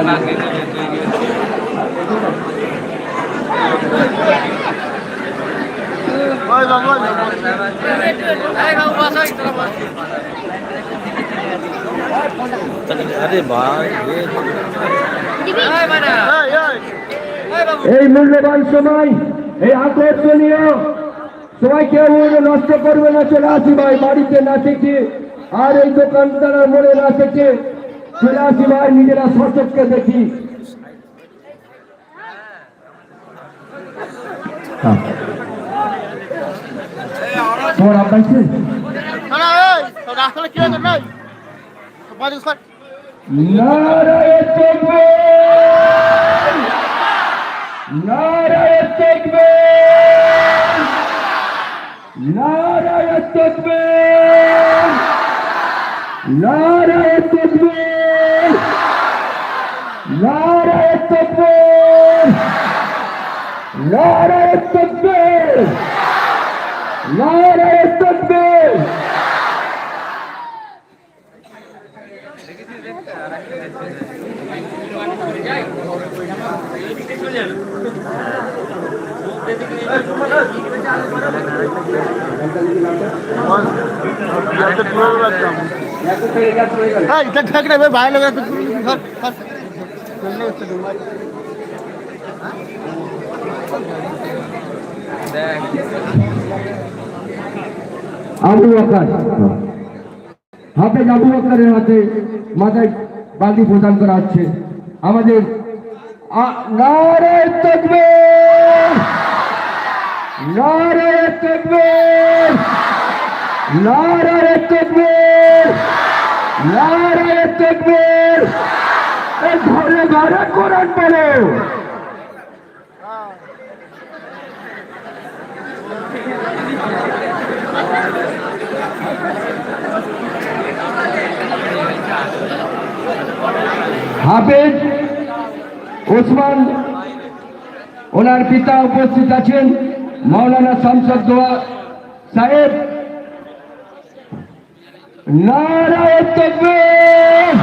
এই মূল্যবান সময়, এই আকর্ষণীয় সময় কেউ নষ্ট করবে না, চলে আসি ভাই, বাড়িতে না থেকে, আর এই দোকানদার মোড়ে না থেকে। আসি ভাই নিজেরা সচককে দেখি। তোমার আব্বাইছে নারায় তকবীর নারায় তকবীর নারায় তকবীর নারায় তকবীর নারায় তকবীর নারায় তকবীর নারায় তকবীর হ্যাঁ এটা ঠেক রে ভাই লোক আবু বকর। হাফেজ আবু বকরের হাতে মাথায় বালতি প্রদান করা হচ্ছে। আমাদের নারায়ে তাকবীর! নারায়ে তাকবীর! নারায়ে তাকবীর! নারায়ে তাকবীর! এই ঘরে ঘরে কোরআন বলো হাফেজ ওসমান, ওনার পিতা উপস্থিত আছেন মৌলানা শামসদ দোয়া সাহেব। নারায় তকবীর।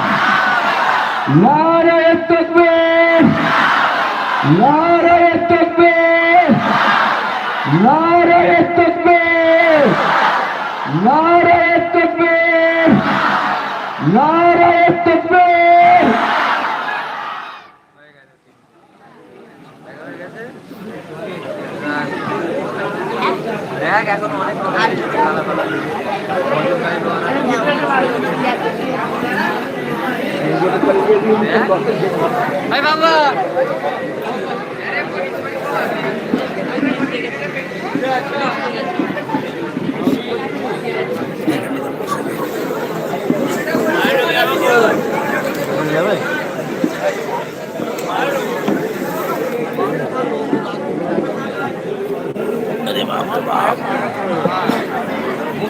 নারায় তকবীর নারায় তকবীর নারায় তকবীর নারায় তকবীর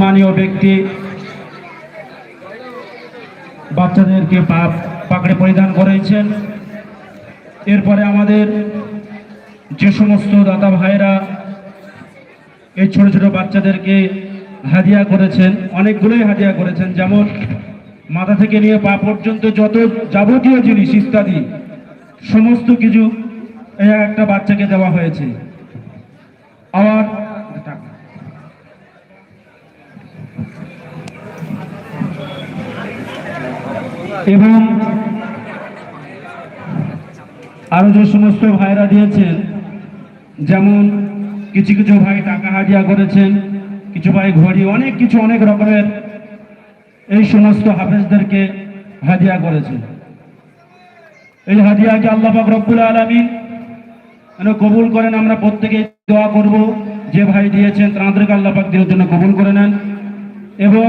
সম্মানীয় ব্যক্তি। বাচ্চাদেরকে পা পাকড়ে পরিধান করেছেন। এরপরে আমাদের যে সমস্ত দাদা ভাইরা এই ছোট ছোট বাচ্চাদেরকে হাদিয়া করেছেন, অনেকগুলোই হাদিয়া করেছেন। যেমন মাথা থেকে নিয়ে পা পর্যন্ত যত যাবতীয় জিনিস, ইত্যাদি, সমস্ত কিছু একটা বাচ্চাকে দেওয়া হয়েছে। আবার এবং আরও যে সমস্ত ভাইরা দিয়েছেন, যেমন কিছু কিছু ভাই টাকা হাজিয়া করেছেন, কিছু ভাই ঘড়ি, অনেক কিছু, অনেক রকমের এই সমস্ত হাফেজদেরকে হাজিয়া করেছে এই হাজিয়াকে আল্লাহ পাক রব্বুল আলমিন যেন কবুল করেন, আমরা প্রত্যেকে দোয়া করব। যে ভাই দিয়েছেন তাদেরকে আল্লাহ পাক দেওয়ার জন্য কবুল করে নেন। এবং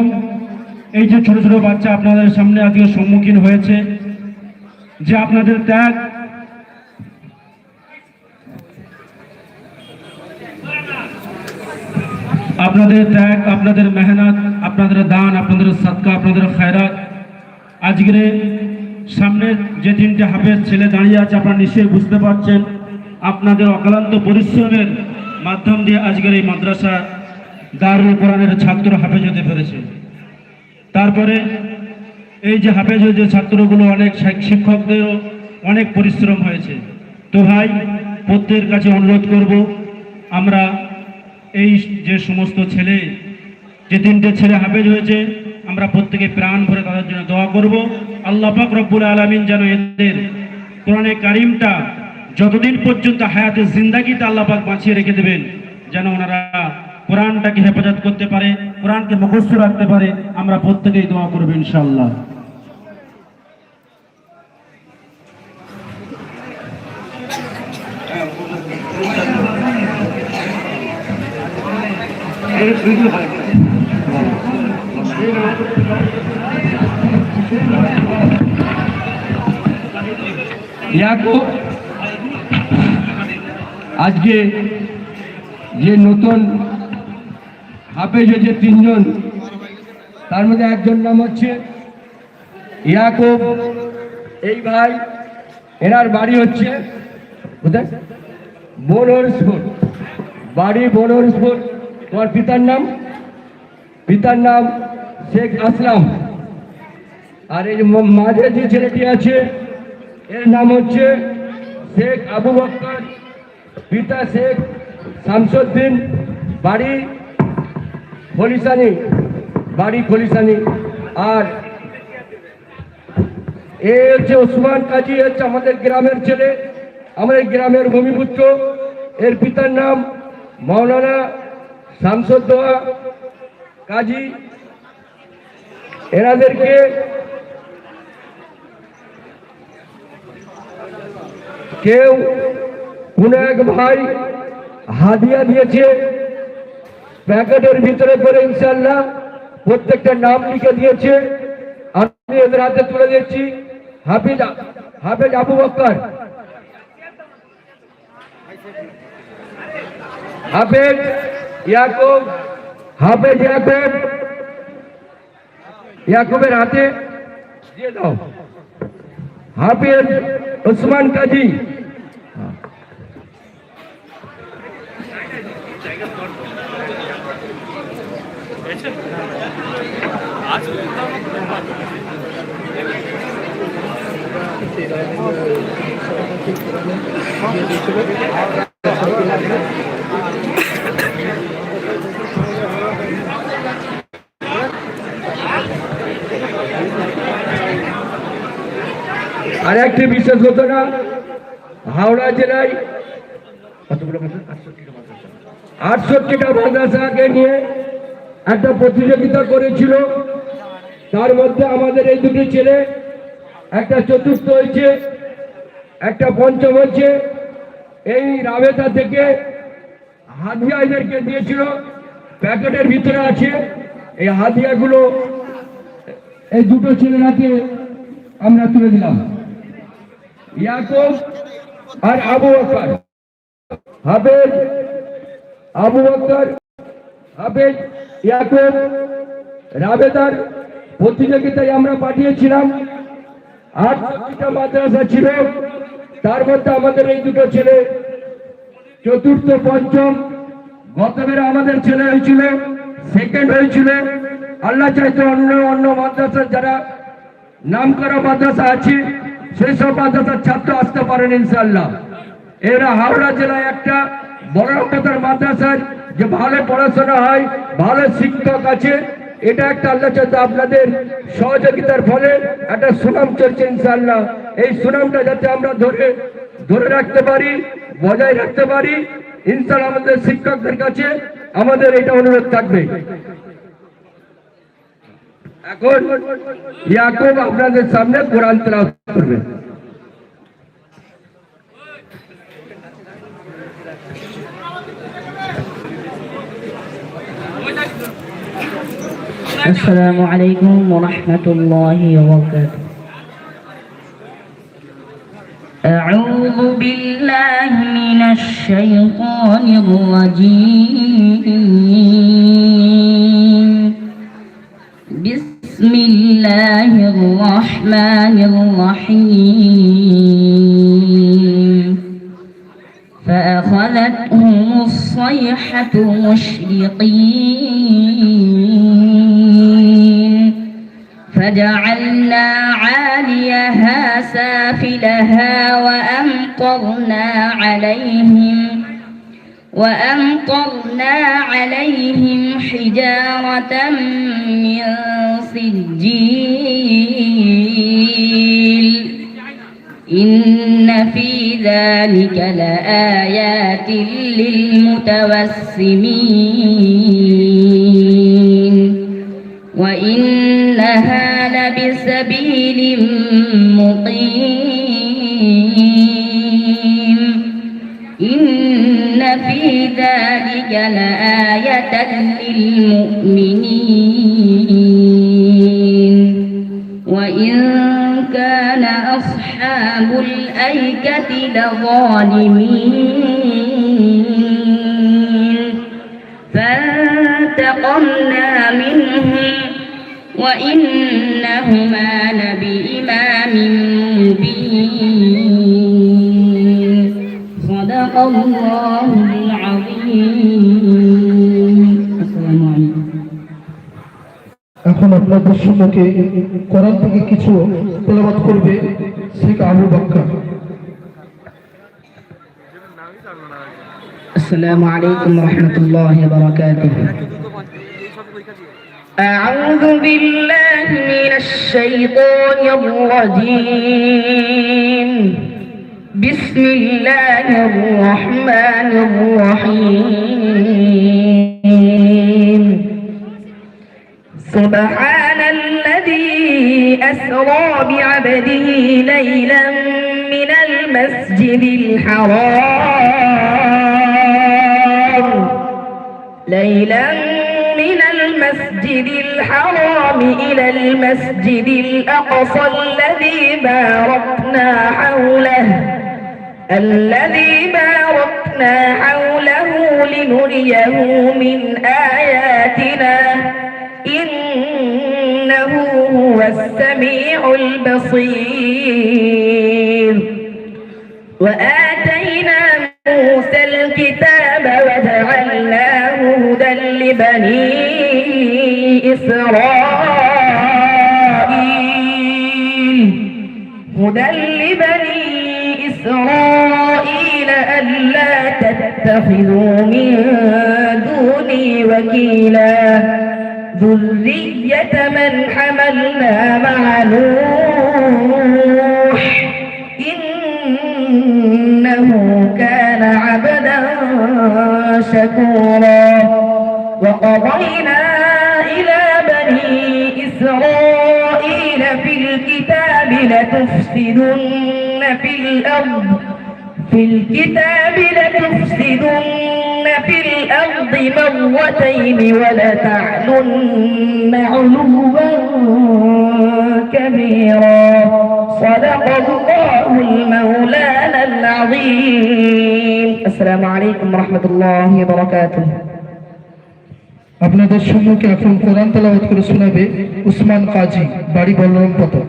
এই যে ছোট ছোট বাচ্চা আপনাদের সামনে আজকে সম্মুখীন হয়েছে, যে আপনাদের ত্যাগ। আপনাদের ত্যাগ, আপনাদের মেহনত, আপনাদের দান, আপনাদের সৎকা আপনাদের খায়রাত। আজকের সামনে যে তিনটে হাফের ছেলে দাঁড়িয়ে আছে, আপনারা নিশ্চয়ই বুঝতে পারছেন, আপনাদের অক্লান্ত পরিশ্রমের মাধ্যম দিয়ে আজকের এই মাদ্রাসা দারুল কোরআনের ছাত্র হাফেজ হতে পেরেছে। তারপরে এই যে হাফেজ যে ছাত্রগুলো অনেক শিক- শিক্ষকদেরও অনেক পরিশ্রম হয়েছে। তো ভাই, প্রত্যেকের কাছে অনুরোধ করব, আমরা এই যে সমস্ত ছেলে, যে তিনটে ছেলে হাফেজ হয়েছে, আমরা প্রত্যেকে প্রাণ ভরে তাদের জন্য দোয়া করব। আল্লাহ পাক রব্বুল আলমিন যেন এদের কোরআনে কারিমটা যতদিন পর্যন্ত হায়াতে জিন্দাগিতে আল্লাহ পাক বাঁচিয়ে রেখে দেবেন, যেন ওনারা কোরআনটাকে হেফাজত করতে পারে, কোরআনকে মুখস্থ রাখতে পারে, আমরা প্রত্যেকেই দোয়া করব ইনশাআল্লাহ। ইয়াকুব, আজকে যে নতুন হাফেজ হয়েছে তিনজন। তার মধ্যে একজন নাম হচ্ছে ইয়াকুব। এই ভাই, এনার বাড়ি হচ্ছে কোথায়? বনরসপুর বাড়ি বনরসপুর তোমার পিতার নাম? পিতার নাম শেখ আসলাম। আর এই মাঝে যে ছেলেটি আছে, এর নাম হচ্ছে শেখ আবু বক্কর। পিতা শেখ শামসুদ্দিন। বাড়ি খলিসানি, বাড়ি খলিসানি। আর এ হচ্ছে ওসমান কাজী হচ্ছে আমাদের গ্রামের ছেলে আমাদের গ্রামের ভূমিপুত্র। এর পিতার নাম মাওলানা শামসুদ্দোয়া কাজী। এনাদেরকে কেউ কোন এক ভাই হাদিয়া দিয়েছে। প্যাকেটের ভিতরে করে ইনশাল্লাহ প্রত্যেকটা নাম লিখে দিয়েছে। আমি এদের হাতে তুলে দিচ্ছি। হাফিজ, হাফেজ আবু বক্কর। হাফেজ ইয়াকুব হাফেজ ইয়াকুব। ইয়াকুবের হাতে দিয়ে দাও। হাফেজ ওসমান কাজী। আর একটি বিশেষ ঘটনা হাওড়া জেলায়? আটষট্টিটা মাদ্রাসাকে নিয়ে একটা প্রতিযোগিতা করেছিল তার মধ্যে আমাদের এই দুটি ছেলে, একটা চতুর্থ হয়েছে, একটা পঞ্চম হয়েছে। এই রাবেতা থেকে হাদিয়া এদেরকে দিয়েছিল, প্যাকেটের ভিতরে আছে। এই হাদিয়াগুলো, এই দুটো ছেলের হাতে আমরা তুলে দিলাম। ইয়াকুব আর আবু আকার হাফেজ, আবু আকার হাফেজ, ইয়াকুব রাবেদার প্রতিযোগিতায় আমরা পাঠিয়েছিলাম। আটটা মাদ্রাসা ছিল। তার মধ্যে আমাদের এই দুটো ছেলে, চতুর্থ, পঞ্চম, গতবের আমাদের ছেলে হয়েছিল সেকেন্ড হয়েছিল। আল্লাহ চাইতে অন্য অন্য মাদ্রাসার যারা নাম করা মাদ্রাসা আছে সেই সব মাদ্রাসার ছাত্র আসতে পারেন ইনশাল্লাহ এরা হাওড়া জেলায় একটা বড় কথার মাদ্রাসার যে ভালো পড়াশোনা হয়, ভালো শিক্ষক আছে। এটা একটা আল্লাহ চাইতে আপনাদের সহযোগিতার ফলে একটা সুনাম চলছে ইনশাল্লাহ এই সুনামটা যাতে আমরা ধরে ধরে রাখতে পারি, বজায় রাখতে পারি ইনশাল্লাহ আমাদের শিক্ষকদের কাছে আমাদের এটা অনুরোধ থাকবে। এখন ইয়াকুব আপনাদের সামনে কোরআন তেলাওয়াত করবে। السلام عليكم ورحمة الله وبركاته. بالله من الشيطان الرجيم. بسم الله الرحمن الرحيم. فأخذتهم الصيحة مشرقين. فجعلنا عاليها سافلها وأمطرنا عليهم وأمطرنا عليهم حجارة من سجيل. إن في ذلك لآيات للمتوسمين. وإنها لبسبيل مقيم. إن في ذلك لآية للمؤمنين. وإن كان أصحاب الأيكة لظالمين. আপনাদের সম্মুখে কোরআন থেকে কিছু তেলাবাদ করবে শেখ আবু বাক্কা السلام عليكم ورحمة الله وبركاته أعوذ بالله من الشيطان الرجيم بسم الله الرحمن الرحيم سبحان أسرى بعبده ليلا من المسجد الحرام. ليلا من المسجد الحرام إلى المسجد الأقصى الذي باركنا حوله الذي باركنا حوله لنريه من آياتنا. السميع البصير. وآتينا موسى الكتاب وجعلناه هدى لبني إسرائيل. هدى لبني إسرائيل ألا تتخذوا من دوني وكيلا. ذرية من حملنا مع نوح إنه كان عبدا شكورا وقضينا إلى بني إسرائيل في الكتاب لتفسدن في الأرض في الكتاب لتفسدن في الأرض مرتين ولتعلن علوا كبيرا صدق الله المولانا العظيم السلام عليكم ورحمة الله وبركاته আপনাদের সম্মুখে এখন কোরআন তেলাবাদ করে শোনাবে উসমান কাজী বাড়ি বলরাম পতক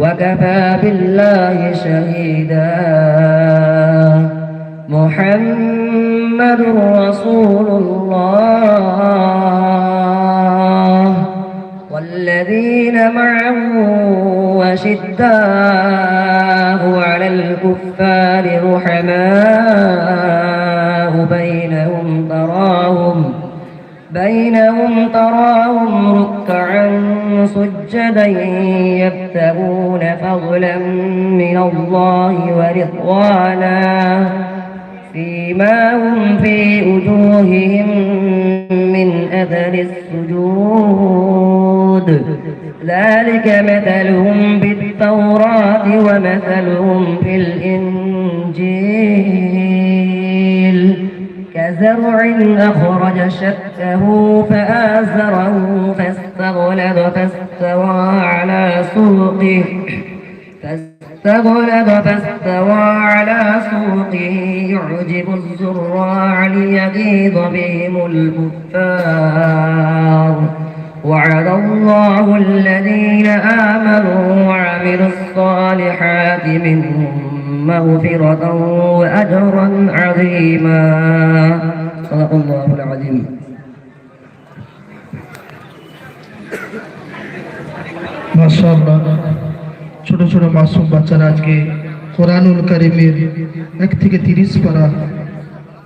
وكفى بالله شهيدا. محمد رسول الله. فاستغلب فاستوى على سوقه يعجب الزراع ليغيظ بهم الكفار. وعد الله الذين آمنوا وعملوا الصالحات منهم مغفرة وأجرا عظيما. صدق الله العظيم. ما شاء الله. ছোট ছোট মাসুম বাচ্চারা আজকে কোরআনুল কারিমের এক থেকে তিরিশ পারা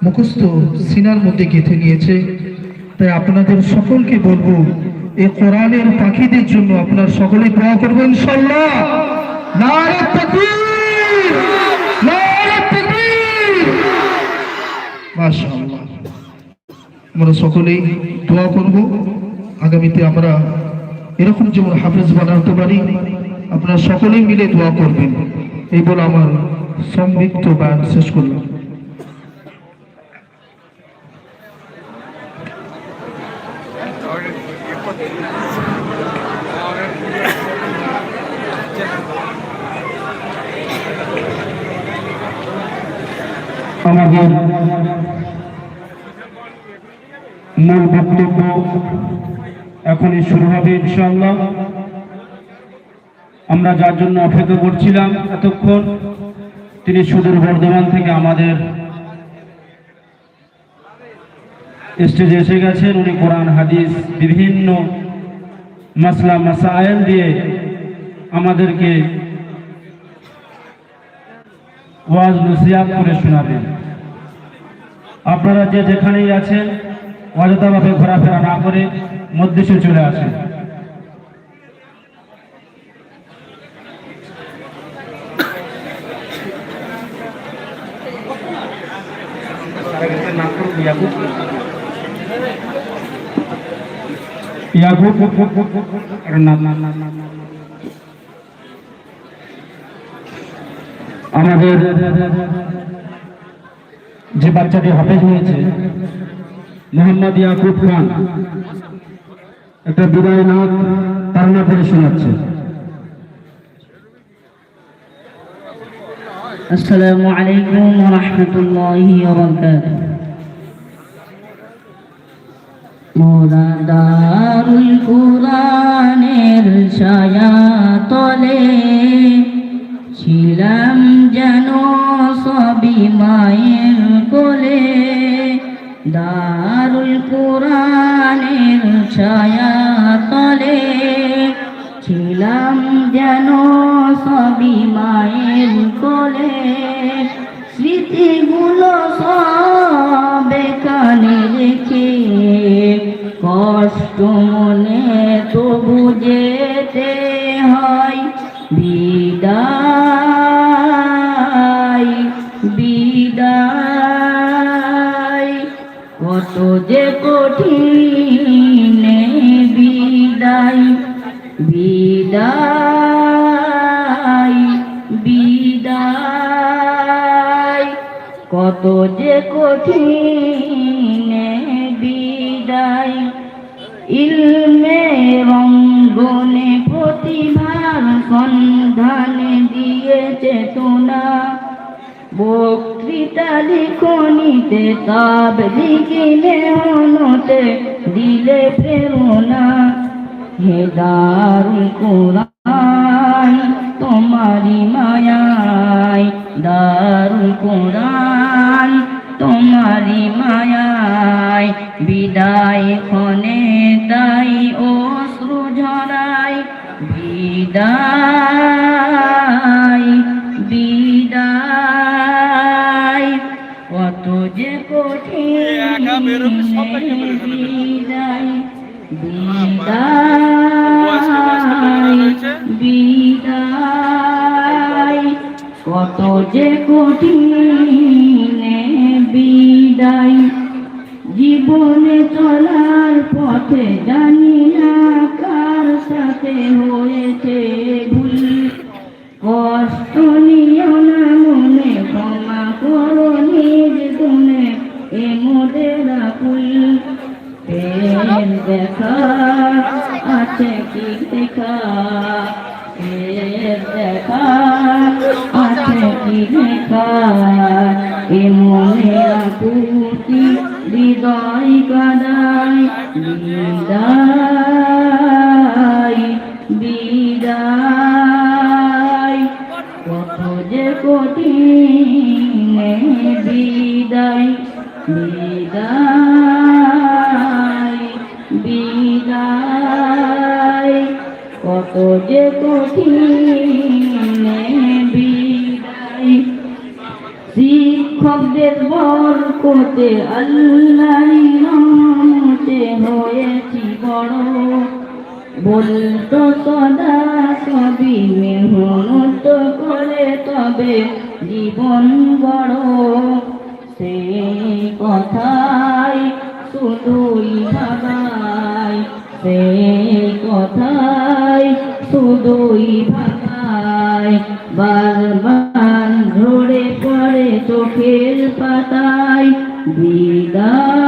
মুখস্থ সিনার মধ্যে গেঁথে নিয়েছে। তাই আপনাদের সকলকে বলব এ কোরআনের পাখিদের জন্য আপনার সকলে দোয়া করবেন আমরা সকলেই দোয়া করব। আগামীতে আমরা এরকম যেমন হাফেজ বানাতে পারি আপনারা সকলেই মিলে দোয়া করবেন। এই বলে আমার সংক্ষিপ্ত বয়ান শেষ করলাম। মূল বক্তব্য এখনই শুরু হবে ইনশাআল্লাহ। আমরা যার জন্য অপেক্ষা করছিলাম এতক্ষণ, তিনি সুদূর বর্ধমান থেকে আমাদের স্টেজে এসে গেছেন। উনি কোরআন, হাদিস, বিভিন্ন মাসলা, মাসায়েল দিয়ে আমাদেরকে ওয়াজ নসিহাত করে শোনাবেন। আপনারা যে যেখানেই আছেন অযথাভাবে ঘোরাফেরা না করে মধ্যে চলে আসেন। আমাদের যে বাচ্চাটি হাফেজ হয়েছে, মোহাম্মদ ইয়াকুব খান, একটা বিদায় নাথ তার না পড়ে শোনাচ্ছে। আসসালামু আলাইকুম রহমতুল্লাহি ওয়া বারাকাতুহু মোরা দারুল বিদায় বিদায়। কত যে কঠিন বিদায়। ইলমে রঙ্গনে প্রতিভার সন্ধানে দিয়ে চেতনা বক্তৃতা লিখনিতে তাব লিখিলে হনতে দিলে প্রেরণা। হে দারুল কোরআন। তোমারি মায়ায় দারুল কোরআন তোমারি মায়ায় বিদায় ক্ষণে তাই অশ্রু ঝরাই বিদায় বিদায় কত যে কঠিন বিদায় বিদায় বিদায় কত যে কঠিন বিদায়, জীবনে চলার পথে জানি না কার সাথে হয়েছে ভুল। কষ্ট নিও না মনে, ক্ষমা করো নিজ গুণে এ মোদের ফুল দেখা আছে কি দেখা? দেখা আছে কি দেখা এ আকুতি হৃদয় কাদায় বিদায় বিদায় কত যে কঠিন বিদায় বিদায় বিদায় কত যে কঠিন শিক্ষকদের বরকতে আল্লাহর নামতে হয়েছি বড়। বলতো সদা সবই মেহনত করে, তবে জীবন বড়। সেই কথাই শুধুই ভাবাই সেই কথাই শুধুই ভাবাই। বারবার চোখের পাতায় বিদায়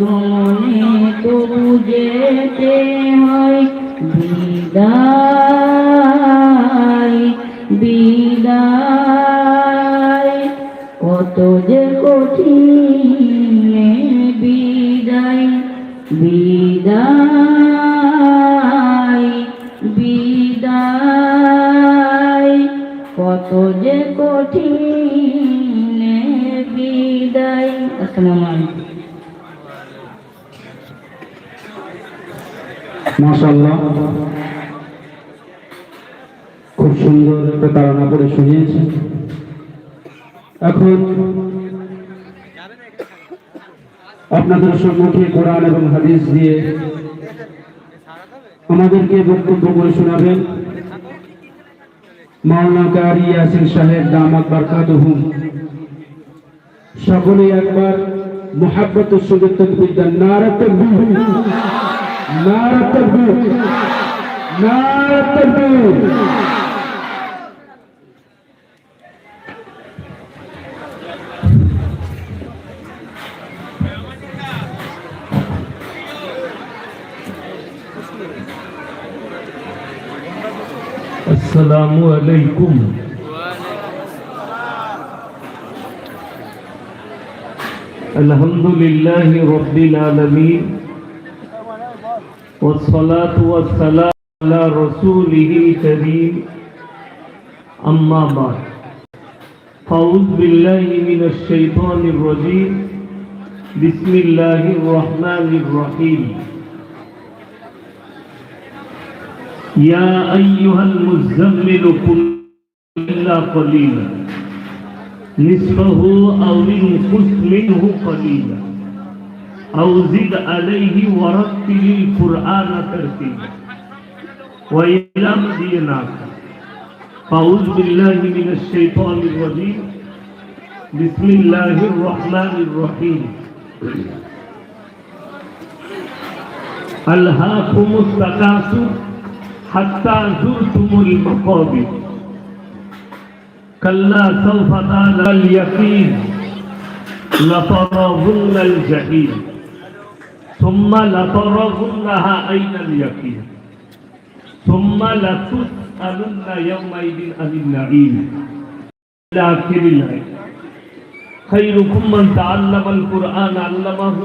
মনে তবু যেতে হয়। বিদায় মাশাল্লাহ খুব সুন্দর তারা করে শুনিয়েছে এখন আপনাদের সম্মুখে কোরআন এবং হাদিস দিয়ে আমাদেরকে বক্তব্য করে শোনাবেন। মাওলানা ইয়াসিন সাহেব দামাত বারকাতুহুম সকলে একবার মোহাব্বতের সঙ্গে তকবির নারা তকবীর نار تکبیر نار تکبیر السلام علیکم الحمد لله رب العالمين. والصلاة والسلام على رسوله الكريم. أما بعد. فأعوذ بالله من الشيطان الرجيم. بسم الله الرحمن الرحيم. يا أيها المزمل قل إلا قليلا. نصفه أو انقص منه قليلا. أو زد عليه ورتل القرآن ترتيلا وإلى مدينك أعوذ بالله من الشيطان الرجيم. بسم الله الرحمن الرحيم. ألهاكم التكاثر حتى زرتم المقابر. كلا سوف تعلم اليقين. لترون الجحيم. ثم لترونها أين اليقين ثم لتسألن يومئذ عن النعيم إلى آخر الآية خيركم من تعلم القرآن علمه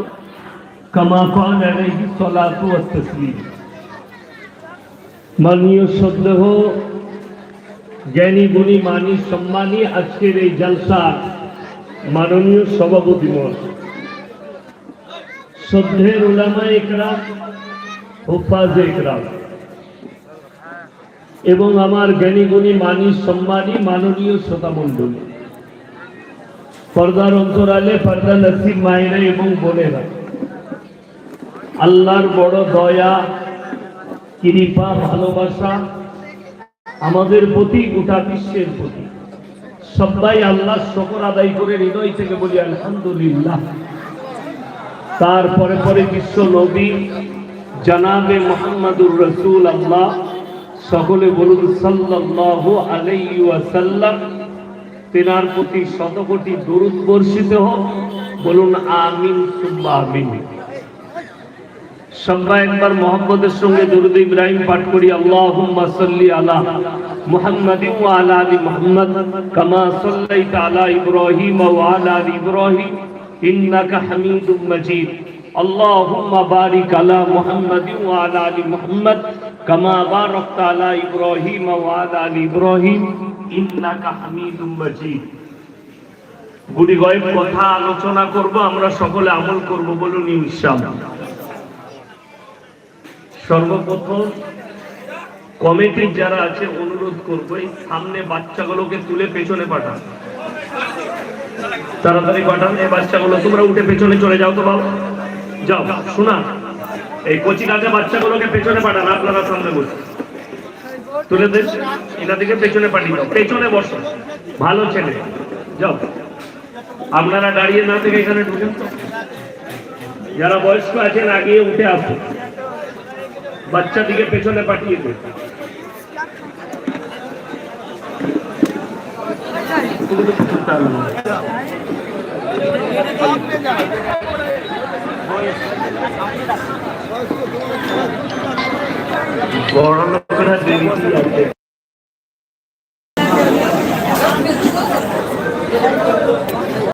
كما قال عليه الصلاة والتسليم মাননীয় শ্রদ্ধেহ জ্ঞানী গুণী মানি সম্মানী আজকের এই জলসার মাননীয় সভাপতি মহাশয় শ্রদ্ধের উলামা একরাম হুফাজ একরাম এবং আমার জ্ঞানী গুণী মানি সম্মানী মাননীয় শ্রোতা মণ্ডলী। পর্দার অন্তরালে পর্দা নসিব মায়েরা এবং বোনেরা, আল্লাহর বড় দয়া, কৃপা, ভালোবাসা আমাদের প্রতি, গোটা বিশ্বের প্রতি। সবাই আল্লাহ শকর আদায় করে হৃদয় থেকে বলি, আলহামদুলিল্লাহ। তারপরে পরে বিশ্ব নবী জানাবে মোহাম্মদুর রসুল আল্লাহ সকলে বলুন, সাল্লাল্লাহু আলাইহি ওয়াসাল্লাম, তেনার প্রতি শতকোটি দরুদ বর্ষিত হোক। বলুন, আমিন আমিন। সবাই একবার মোহাম্মদের সঙ্গে দরুদ ইব্রাহিম পাঠ করি, আল্লাহুম্মা সাল্লি আলা মুহাম্মাদিন ওয়া আলা আলি মুহাম্মাদ, কামা সাল্লাইতা আলা ইব্রাহিম ওয়া আলি ইব্রাহিম। ইন্নাকা হামিদুম মাজিদ اللهم بارك على محمد وعلى ال محمد كما باركت على ابراهيم وعلى ال ابراهيم انك حميد مجيد গুড়ি গয়েব কথা আলোচনা করব আমরা সকলে আমল করব বলুন ইনশাআল্লাহ সর্বপ্রথম কমিটির যারা আছে অনুরোধ করবো এই সামনে বাচ্চাগুলোকে তুলে পেছনে পাঠান তাড়াতাড়ি পাঠান, এই বাচ্চাগুলো, তোমরা উঠে পেছনে চলে যাও তো বাবা যাও, শোনা, এই কচি কাজে বাচ্চাগুলোকে পেছনে পাঠান, আপনারা সামনে বসে তুলে দেন এটা থেকে পেছনে পাঠিয়ে দাও। পেছনে বসো। ভালো ছেলে। যাও। আপনারা দাঁড়িয়ে না থেকে এখানে ঢুকেন যারা বয়স্ক আছেন আগে উঠে আসুন। বাচ্চা দিকে পেছনে পাঠিয়ে দিন। বড় লোকেরা দেরি আছে